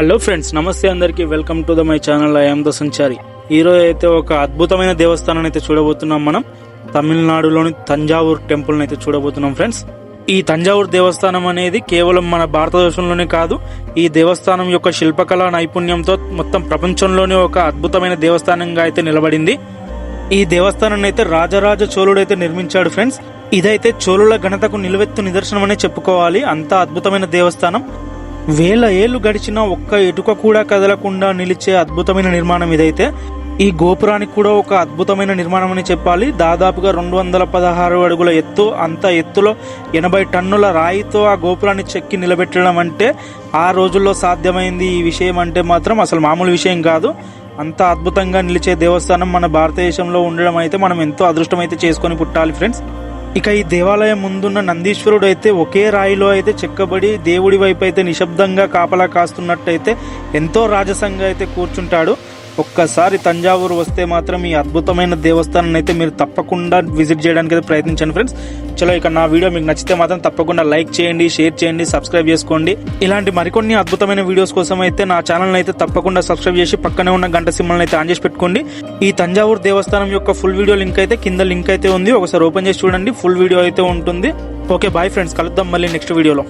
Hello friends నమస్తే అందరికీ. Welcome to the my channel I'm the Sanchari. ఈరోజు అయితే ఒక అద్భుతమైన దేవస్థానాన్ని అయితే చూడబోతున్నాం మనం. తమిళనాడులోని తంజావూర్ టెంపుల్ని అయితే చూడబోతున్నాం ఫ్రెండ్స్. ఈ తంజావూర్ దేవస్థానం అనేది కేవలం మన భారతదేశంలోనే కాదు ఈ దేవస్థానం యొక్క శిల్పకళా నైపుణ్యంతో మొత్తం ప్రపంచంలోనే ఒక అద్భుతమైన దేవస్థానంగా అయితే నిలబడింది. ఈ దేవస్థానాన్ని అయితే రాజరాజ చోళుడు అయితే నిర్మించాడు ఫ్రెండ్స్. ఇదైతే చోళుల ఘనతకు నిలువెత్తు నిదర్శనం అనే చెప్పుకోవాలి. అంత అద్భుతమైన దేవస్థానం. వేల ఏళ్ళు గడిచినా ఒక్క ఇటుక కూడా కదలకుండా నిలిచే అద్భుతమైన నిర్మాణం ఇదైతే. ఈ గోపురానికి కూడా ఒక అద్భుతమైన నిర్మాణం అని చెప్పాలి. దాదాపుగా రెండు వందల పదహారు అడుగుల ఎత్తు అంత ఎత్తులో ఎనభై టన్నుల రాయితో ఆ గోపురాన్ని చెక్కి నిలబెట్టడం అంటే ఆ రోజుల్లో సాధ్యమైంది ఈ విషయం అంటే మాత్రం అసలు మామూలు విషయం కాదు. అంత అద్భుతంగా నిలిచే దేవస్థానం మన భారతదేశంలో ఉండడం అయితే మనం ఎంతో అదృష్టం అయితే చేసుకొని పుట్టాలి ఫ్రెండ్స్. ఇక ఈ దేవాలయం ముందున్న నందీశ్వరుడు అయితే ఒకే రాయిలో అయితే చెక్కబడి దేవుడి వైపు అయితే నిశ్శబ్దంగా కాపలా కాస్తున్నట్టయితే ఎంతో రాజసంగా అయితే కూర్చుంటాడు. ఒక్కసారి తంజావూరు వస్తే మాత్రం ఈ అద్భుతమైన దేవస్థానాన్ని అయితే మీరు తప్పకుండా విజిట్ చేయడానికి అయితే ప్రయత్నించండి ఫ్రెండ్స్. చలో ఇక నా వీడియో మీకు నచ్చితే మాత్రం తప్పకుండా లైక్ చేయండి షేర్ చేయండి సబ్స్క్రైబ్ చేసుకోండి. ఇలాంటి మరికొన్ని అద్భుతమైన వీడియోస్ కోసం అయితే నా ఛానల్ అయితే తప్పకుండా సబ్స్క్రైబ్ చేసి పక్కనే ఉన్న గంట సింహల్ని అయితే ఆన్ చేసి పెట్టుకోండి. ఈ తంజావూరు దేవస్థానం యొక్క ఫుల్ వీడియో లింక్ అయితే కింద లింక్ అయితే ఉంది. ఒకసారి ఓపెన్ చేసి చూడండి. ఫుల్ వీడియో అయితే ఉంటుంది. Okay bye friends. కలుద్దాం మళ్ళీ నెక్స్ట్ వీడియోలో.